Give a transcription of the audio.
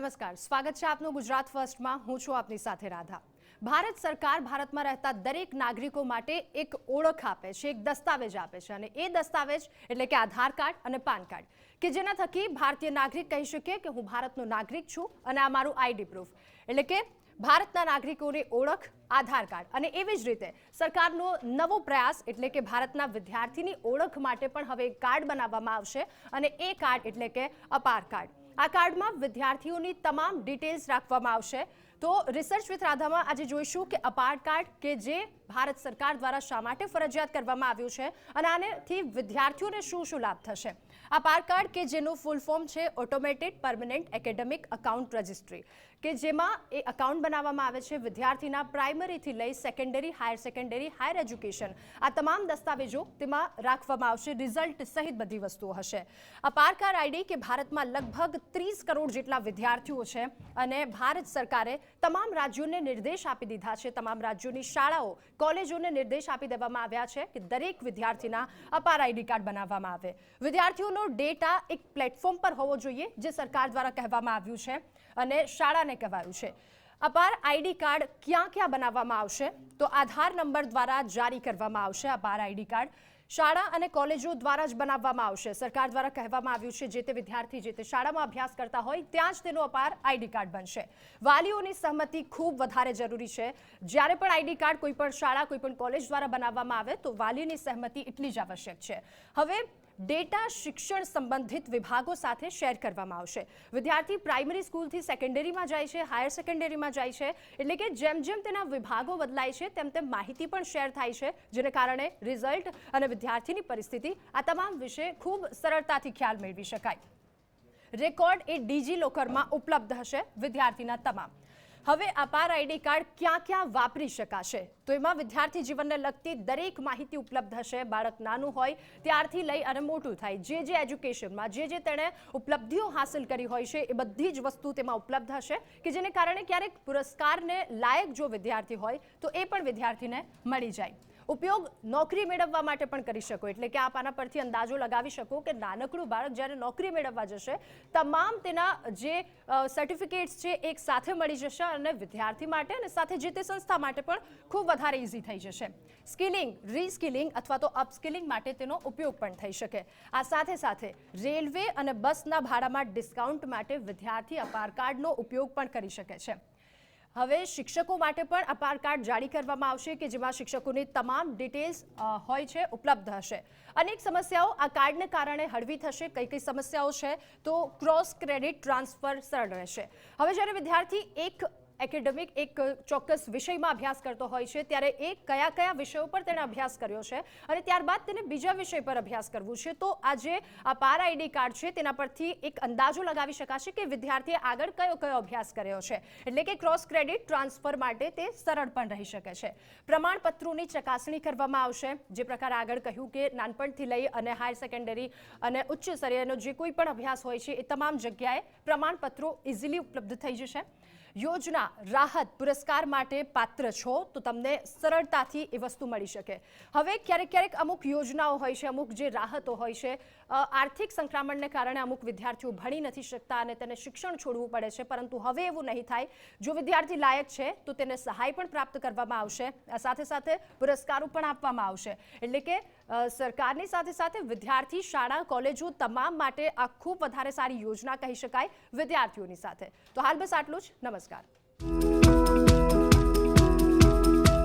નમસ્કાર. સ્વાગત છે આપનું ગુજરાત ફર્સ્ટમાં. હું છું આપની સાથે રાધા. ભારત સરકાર ભારતમાં રહેતા દરેક નાગરિકો માટે એક ઓળખ આપે છે, એક દસ્તાવેજ આપે છે અને એ દસ્તાવેજ એટલે કે આધાર કાર્ડ અને પાન કાર્ડ. કે જેના થકી ભારતીય નાગરિક કહી શકે કે હું ભારતનો નાગરિક છું અને આ મારું આઈડી પ્રૂફ. એટલે કે ભારતના નાગરિકોની ઓળખ, આધાર કાર્ડ અને એવી જ રીતે સરકારનો નવો પ્રયાસ એટલે કે ભારતના વિદ્યાર્થીની ઓળખ માટે પણ હવે કાર્ડ બનાવવામાં આવશે અને એ કાર્ડ એટલે કે અપાર કાર્ડ. આ કાર્ડમાં વિદ્યાર્થીઓની તમામ ડિટેલ્સ રાખવામાં આવશે. તો રિસર્ચ વિથ રાધામાં આજે જોઈશું કે અપાર્ટ કાર્ડ કે જે ભારત સરકાર દ્વારા શા માટે ફરજિયાત કરવામાં આવ્યું છે અને આનેથી વિદ્યાર્થીઓને શું શું લાભ થશે? આ પાર કાર્ડ કે જેનું ફૂલ ફોર્મ છે automated permanent academic account registry કે જેમાં એ અકાઉન્ટ બનાવવામાં આવે છે વિદ્યાર્થીના પ્રાઇમરીથી લઈ secondary higher secondary higher education આ તમામ દસ્તાવેજો તેમાં રાખવામાં આવશે રિઝલ્ટ સહિત બધી વસ્તુઓ હશે. આ કાર્ડ આઈડી કે ભારતમાં લગભગ ત્રીસ કરોડ જેટલા વિદ્યાર્થીઓ છે અને ભારત સરકારે તમામ રાજ્યોને નિર્દેશ આપી દીધા છે, તમામ રાજ્યોની શાળાઓ કોલેજોને નિર્દેશ આપી દેવામાં આવ્યા છે કે દરેક વિદ્યાર્થીના અપાર આઈડી કાર્ડ બનાવવામાં આવે. વિદ્યાર્થીઓનો ડેટા એક પ્લેટફોર્મ પર હોવો જોઈએ, જે સરકાર દ્વારા કહેવામાં આવ્યું છે અને શાળાને કહેવાયું છે. અપાર આઈડી કાર્ડ ક્યાં ક્યાં બનાવવામાં આવશે? તો આધાર નંબર દ્વારા જારી કરવામાં આવશે અપાર આઈડી કાર્ડ. શાળા અને કોલેજો દ્વારા જ બનાવવામાં આવશે. સરકાર દ્વારા કહેવામાં આવ્યું છે, જે તે વિદ્યાર્થી જે તે શાળામાં અભ્યાસ કરતા હોય, ત્યાં જ તેનો અપાર આઈડી કાર્ડ બનશે. વાલીઓની સહમતિ ખૂબ વધારે જરૂરી છે. જ્યારે પણ આઈડી કાર્ડ કોઈપણ શાળા કોઈપણ કોલેજ દ્વારા બનાવવામાં આવે, તો વાલીની સહમતિ એટલી જ આવશ્યક છે. હવે ડેટા શિક્ષણ સંબંધિત વિભાગો સાથે શેર કરવામાં આવશે. વિદ્યાર્થી પ્રાઇમરી સ્કૂલથી સેકન્ડરીમાં જાય છે, હાયર સેકન્ડરીમાં જાય છે, એટલે કે જેમ જેમ તેના વિભાગો બદલાય છે, તેમ તેમ માહિતી પણ શેર થાય છે, જેને કારણે રિઝલ્ટ અને વિદ્યાર્થીની પરિસ્થિતિ આ તમામ વિશે ખૂબ સરળતાથી ખ્યાલ મેળવી શકાય. રેકોર્ડ એ ડીજી લોકરમાં ઉપલબ્ધ હશે વિદ્યાર્થીના તમામ. હવે અપાર આઈડી કાર્ડ ક્યાં ક્યાં વાપરી શકાશે? તો એમાં વિદ્યાર્થી જીવનને લગતી દરેક માહિતી ઉપલબ્ધ હશે. બાળક નાનું હોય ત્યારથી લઈ અને મોટું થાય. જે જે એજ્યુકેશનમાં જે જે તેણે ઉપલબ્ધિઓ હાંસલ કરી હોય છે, એ બધી જ વસ્તુ તેમાં ઉપલબ્ધ હશે કે જેને કારણે ક્યારેક પુરસ્કારને લાયક જો વિદ્યાર્થી હોય, તો એ પણ વિદ્યાર્થીને મળી જાય. ઉપયોગ નોકરી મેળવવા માટે પણ કરી શકો. એટલે કે આપ આના પરથી અંદાજો લગાવી શકો કે નાનકડું બાળક જ્યારે નોકરી મેળવવા જશે, તમામ તેના જે સર્ટિફિકેટ્સ છે એક સાથે મળી જશે અને વિદ્યાર્થી માટે અને સાથે જે તે સંસ્થા માટે પણ ખૂબ વધારે ઇઝી થઈ જશે. સ્કિલિંગ રીસ્કિલિંગ અથવા તો અપસ્કિલિંગ માટે તેનો ઉપયોગ પણ થઈ શકે. આ સાથે સાથે રેલવે અને બસના ભાડામાં ડિસ્કાઉન્ટ માટે વિદ્યાર્થી અપાર કાર્ડનો ઉપયોગ પણ કરી શકે છે. હવે શિક્ષકો માટે પણ અપાર કાર્ડ જારી કરવામાં આવશે કે જેમાં શિક્ષકોની તમામ ડિટેલ્સ હોય છે, ઉપલબ્ધ હશે. અનેક સમસ્યાઓ આ કાર્ડને કારણે હળવી થશે, કઈ કઈ સમસ્યાઓ છે, તો ક્રોસ ક્રેડિટ ટ્રાન્સફર સરળ રહેશે. હવે જ્યારે વિદ્યાર્થી એક એકેડેમિક એક ચોક્કસ વિષયમાં અભ્યાસ કરતો હોય છે, ત્યારે એ કયા કયા વિષયો પર તેણે અભ્યાસ કર્યો છે અને ત્યારબાદ તેને બીજા વિષય પર અભ્યાસ કરવું છે. તો આ જે આ પાર આઈડી કાર્ડ છે, તેના પરથી એક અંદાજો લગાવી શકાશે કે વિદ્યાર્થીએ આગળ કયો કયો અભ્યાસ કર્યો છે. એટલે કે ક્રોસ ક્રેડિટ ટ્રાન્સફર માટે તે સરળ પણ રહી શકે છે. પ્રમાણપત્રોની ચકાસણી કરવામાં આવશે, જે પ્રકાર આગળ કહ્યું કે નાનપણથી લઈ અને હાયર સેકન્ડરી અને ઉચ્ચ સ્તરીયનો જે કોઈ પણ અભ્યાસ હોય છે, એ તમામ જગ્યાએ પ્રમાણપત્રો ઇઝીલી ઉપલબ્ધ થઈ જશે. યોજના રાહત પુરસ્કાર માટે પાત્ર છો, તો તમને સરળતાથી એ વસ્તુ મળી શકે. હવે ક્યારેક ક્યારેક અમુક યોજનાઓ હોય છે, અમુક જે રાહતો હોય છે આર્થિક સંક્રમણને કારણે અમુક વિદ્યાર્થીઓ ભણી નથી શકતા અને તેને શિક્ષણ છોડવું પડે છે, પરંતુ હવે એવું નહીં થાય. જો વિદ્યાર્થી લાયક છે, તો તેને સહાય પણ પ્રાપ્ત કરવામાં આવશે સાથે સાથે પુરસ્કારો પણ આપવામાં આવશે. એટલે કે સરકારની સાથે સાથે વિદ્યાર્થી, શાળા, કોલેજો તમામ માટે આ ખૂબ વધારે સારી યોજના કહી શકાય વિદ્યાર્થીઓની સાથે. તો હાલ બસ આટલું જ. નમસ્કાર.